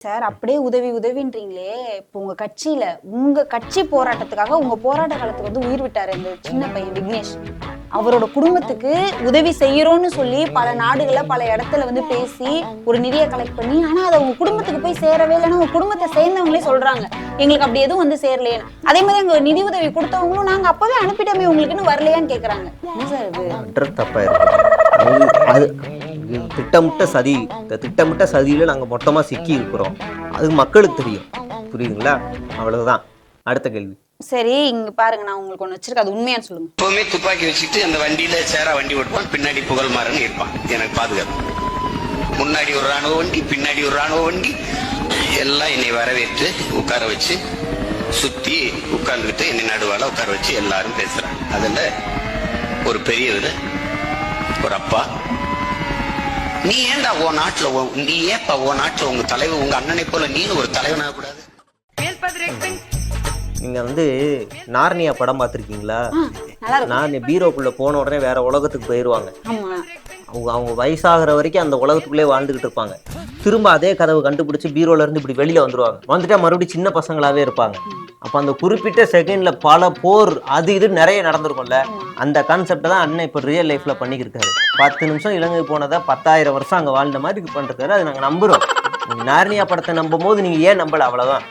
Sir அப்படியே உதவி உதவின்றீங்களே. இப்போ உங்க கட்சியில உங்க கட்சி போராட்டத்துக்காக உங்க போராட்ட காலத்துக்கு வந்து உயிர் விட்டாரு இந்த சின்ன பையன் விக்னேஷ். அவரோட குடும்பத்துக்கு உதவி செய்யறோம்னு சொல்லி பல நாடுகள்ல பல இடத்துல வந்து பேசி ஒரு நிதியை கலெக்ட் பண்ணி ஆனா அது உங்க குடும்பத்துக்கு போய் சேரவே இல்லைன்னா உங்க குடும்பத்தை சேர்ந்தவங்களே சொல்றாங்க. எங்களுக்கு அப்படி எதுவும் வந்து சேரலையே அதே மாதிரி அங்க நிதி உதவி கொடுத்தவங்களும் நாங்க அப்பவே அனுப்பிட்டோமே உங்களுக்குன்னு வரலையான்னு கேக்குறாங்க. என்ன சார் அது- திட்டமிட்ட சதி. இந்த திட்டமிட்ட சதியில் நாங்கள் மொத்தமாக சிக்கி இருக்கிறோம். அது மக்களுக்கு தெரியும். புரியுதுங்களா? அவ்வளவுதான். அடுத்த கேள்வி. சரி இங்க பாருங்க நான் உங்களுக்கு ஒண்ணு வச்சிருக்கேன். அது உண்மையான்னு சொல்லுங்க. எப்பவுமே துப்பாக்கி வச்சுட்டு அந்த வண்டியில சேரா வண்டி ஓட்டுவான். பின்னாடி புகழ்மாறன் இருப்பான். எனக்கு பாதுகாப்பு. முன்னாடி ஒரு ராணுவ வண்டி பின்னாடி ஒரு ராணுவ வண்டி. எல்லாம் என்னை வரவேற்று உட்கார வச்சு சுத்தி உட்கார்ந்துக்கிட்டு என்னை நடுவால உட்கார வச்சு எல்லாரும் பேசுறாங்க. அதுல ஒரு பெரியவர் ஒரு அப்பா நீ ஏன்டா உன் நாட்டுல நீ ஏப்பா உன் நாட்டுல உங்க தலைவர் உங்க அண்ணனை போல நீனும் ஒரு தலைவனாக கூடாது நீங்கள் வந்து நார்னியா படம் பார்த்துருக்கீங்களா? நான் பீரோக்குள்ளே போன உடனே வேற உலகத்துக்கு போயிடுவாங்க ஆமா. அவங்க அவங்க வயசாகிற வரைக்கும் அந்த உலகத்துக்குள்ளே வாழ்ந்துகிட்டு இருப்பாங்க. திரும்ப அதே கதவை கண்டுபிடிச்சி பீரோல இருந்து இப்படி வெளியில வந்துருவாங்க. வந்துட்டா மறுபடியும் சின்ன பசங்களாவே இருப்பாங்க. அப்ப அந்த குறிப்பிட்ட செகண்ட்ல பல போர் அது இது நிறைய நடந்திருக்கும்ல. அந்த கான்செப்டை தான் அண்ணன் இப்போ ரியல் லைஃப்ல பண்ணிக்கிருக்காரு. பத்து நிமிஷம் இலங்கை போனதை பத்தாயிரம் வருஷம் அங்க வாழ்ந்த மாதிரி பண்ணிருக்காரு. அது நாங்க நம்புறோம். நார்னியா படத்தை நம்பும் போது நீங்க ஏன் நம்பல? அவ்வளவுதான்.